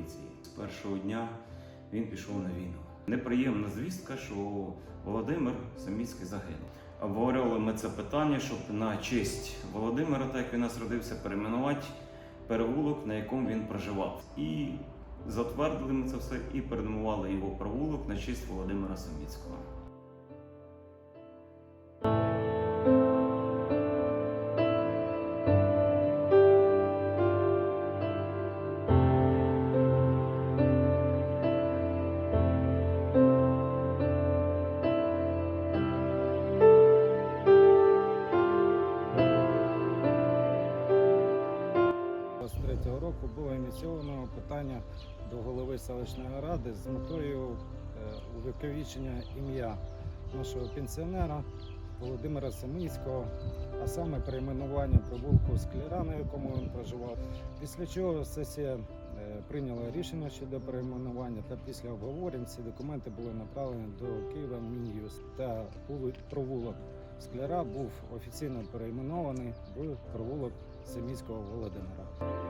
поліції. З першого дня він пішов на війну. Неприємна звістка, що Володимир Саміцький загинув. Обговорювали ми це питання, щоб на честь Володимира, так як він нас родився, перейменувати переулок, на якому він проживав. І затвердили ми це все і перейменували його провулок на честь Володимира Саміцького. Року було ініційовано питання до голови селищної ради з метою е, увековічення ім'я нашого пенсіонера Володимира Семицького, а саме перейменування провулку Скляра, на якому він проживав. Після чого сесія е, прийняла рішення щодо перейменування та після обговорень ці документи були направлені до Києва Мін'юст та провулок Скляра був офіційно перейменований в провулок Семіцького Володимира.